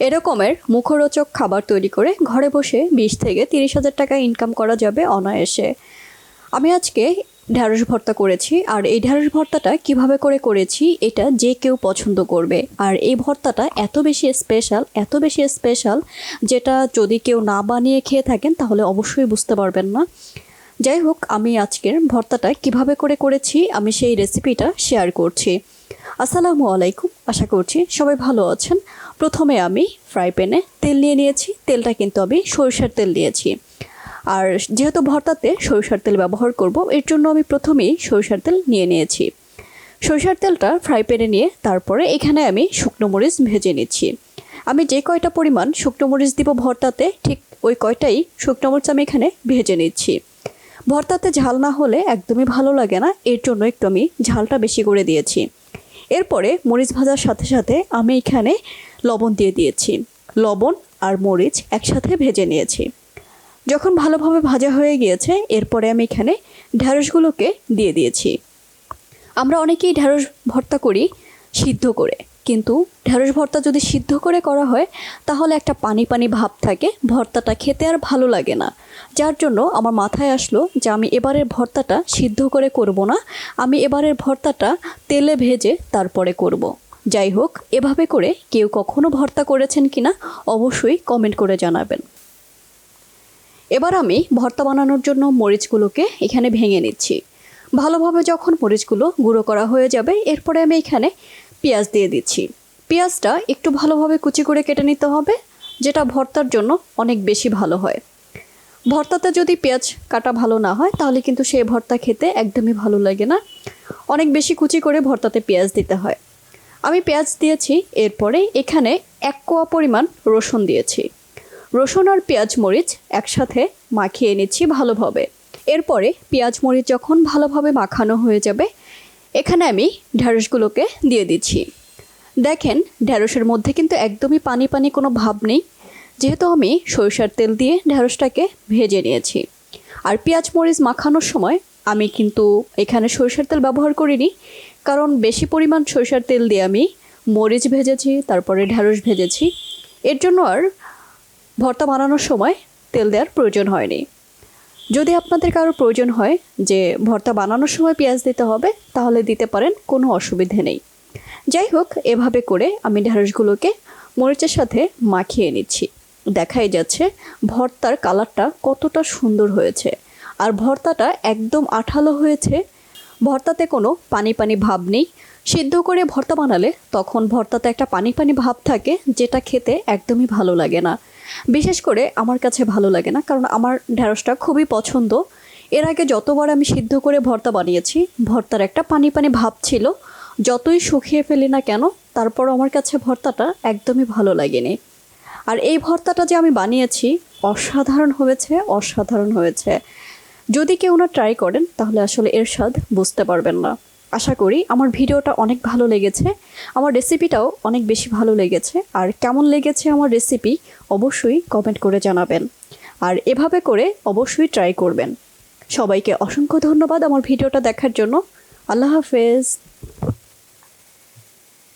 এরকমের মুখরোচক খাবার তৈরি করে ঘরে বসে বিশ থেকে তিরিশ হাজার টাকা ইনকাম করা যাবে অনায়াসে। আমি আজকে ঢ্যাঁড়স ভর্তা করেছি, আর এই ঢ্যাঁড়স ভর্তাটা কীভাবে করে করেছি এটা যে কেউ পছন্দ করবে। আর এই ভর্তাটা এত বেশি স্পেশাল এত বেশি স্পেশাল যেটা যদি কেউ না বানিয়ে খেয়ে থাকেন তাহলে অবশ্যই বুঝতে পারবেন না। যাই হোক, আমি আজকের ভর্তাটা কীভাবে করে করেছি, আমি সেই রেসিপিটা শেয়ার করছি। আসসালামু আলাইকুম। আশা করছি সবাই ভালো আছেন। প্রথমে আমি ফ্রাই প্যানে তেল নিয়ে নিয়েছি। তেলটা কিন্তু আমি সরিষার তেল দিয়েছি। আর যেহেতু ভর্তাতে সরিষার তেল ব্যবহার করব, এর জন্য আমি প্রথমেই সরিষার তেল নিয়ে নিয়েছি। সরিষার তেলটা ফ্রাই প্যানে নিয়ে তারপরে এখানে আমি শুকনো মরিচ ভেজে নিচ্ছি। আমি যে কয়টা পরিমাণ শুকনো মরিচ দিব ভর্তাতে, ঠিক ওই কয়টাই শুকনো মরিচ আমি এখানে ভেজে নিচ্ছি। ভর্তাতে ঝাল না হলে একদমই ভালো লাগে না। এর জন্য একটু আমি ঝালটা বেশি করে দিয়েছি। এরপরে মরিচ ভাজার সাথে সাথে আমি এখানে লবণ দিয়ে দিয়েছি। লবণ আর মরিচ একসাথে ভেজে নিয়েছি। যখন ভালোভাবে ভাজা হয়ে গিয়েছে, এরপরে আমি এখানে ঢ্যাঁড়সগুলোকে দিয়ে দিয়েছি। আমরা অনেকেই ঢ্যাঁড়স ভর্তা করি সিদ্ধ করে। কিন্তু ঢ্যাঁড়স ভর্তা যদি সিদ্ধ করে করা হয়, তাহলে একটা পানি পানি ভাব থাকে, ভর্তাটা খেতে আর ভালো লাগে না। যার জন্য আমার মাথায় আসলো যে আমি এবারের ভর্তাটা সিদ্ধ করে করব না, আমি এবারের ভর্তাটা তেলে ভেজে তারপরে করব। যাই হোক, এভাবে করে কেউ কখনো ভর্তা করেছেন কিনা, অবশ্যই কমেন্ট করে জানাবেন। এবার আমি ভর্তা বানানোর জন্য মরিচগুলোকে এখানে ভেঙে নিচ্ছি। ভালোভাবে যখন মরিচগুলো গুঁড়ো করা হয়ে যাবে, এরপরে আমি এখানে পেঁয়াজ দিয়ে দিচ্ছি। পেঁয়াজটা একটু ভালোভাবে কুচি করে কেটে নিতে হবে, যেটা ভর্তার জন্য অনেক বেশি ভালো হয়। ভর্তাতে যদি পেঁয়াজ কাটা ভালো না হয়, তাহলে কিন্তু সেই ভর্তা খেতে একদমই ভালো লাগে না। অনেক বেশি কুচি করে ভর্তাতে পেঁয়াজ দিতে হয়। আমি পেঁয়াজ দিয়েছি, এরপরে এখানে এক কোয়া পরিমাণ রসুন দিয়েছি। রসুন আর পেঁয়াজ মরিচ একসাথে মাখিয়ে নিচ্ছি ভালোভাবে। এরপরে পেঁয়াজ মরিচ যখন ভালোভাবে মাখানো হয়ে যাবে এখানে আমি ঢ্যাঁড়সগুলোকে দিয়ে দিচ্ছি। দেখেন ঢ্যাঁড়সের মধ্যে কিন্তু একদমই পানি পানি কোনো ভাব নেই। যেহেতু আমি সরিষার তেল দিয়ে ঢ্যাঁড়সটাকে ভেজে নিয়েছি। আর পেঁয়াজ মরিচ মাখানোর সময় আমি কিন্তু এখানে সরিষার তেল ব্যবহার করিনি। কারণ বেশি পরিমাণ সরিষার তেল দিয়ে আমি মরিচ ভেজেছি, তারপরে ঢ্যাঁড়স ভেজেছি। এর জন্য আর ভর্তা বানানোর সময় তেল দেওয়ার প্রয়োজন হয়নি। যদি আপনাদের কারও প্রয়োজন হয় যে ভর্তা বানানোর সময় পেঁয়াজ দিতে হবে, তাহলে দিতে পারেন, কোনো অসুবিধে নেই। যাই হোক, এভাবে করে আমি ঢ্যাঁড়সগুলোকে মরিচের সাথে মাখিয়ে নিচ্ছি। দেখাই যাচ্ছে ভর্তার কালারটা কতটা সুন্দর হয়েছে। আর ভর্তাটা একদম আঠালো হয়েছে। ভর্তাতে কোনো পানি পানি ভাব নেই। সিদ্ধ করে ভর্তা বানালে তখন ভর্তাতে একটা পানি পানি ভাব থাকে, যেটা খেতে একদমই ভালো লাগে না। বিশেষ করে আমার কাছে ভালো লাগে না, কারণ আমার ঢ্যাঁড়সটা খুবই পছন্দ। এর আগে যতবার আমি সিদ্ধ করে ভর্তা বানিয়েছি, ভর্তার একটা পানি পানি ভাব ছিল। যতই শুকিয়ে ফেলি না কেন তারপর আমার কাছে ভর্তাটা একদমই ভালো লাগেনি। আর এই ভর্তাটা যে আমি বানিয়েছি, অসাধারণ হয়েছে অসাধারণ হয়েছে। যদি কেউ না ট্রাই করেন, তাহলে আসলে এর স্বাদ বুঝতে পারবেন না। আশা করি আমার ভিডিওটা অনেক ভালো লেগেছে। আমার রেসিপিটাও অনেক বেশি ভালো লেগেছে। আর কেমন লেগেছে আমার রেসিপি অবশ্যই কমেন্ট করে জানাবেন। আর এভাবে করে অবশ্যই ট্রাই করবেন। সবাইকে অসংখ্য ধন্যবাদ আমার ভিডিওটা দেখার জন্য। আল্লাহ হাফেজ।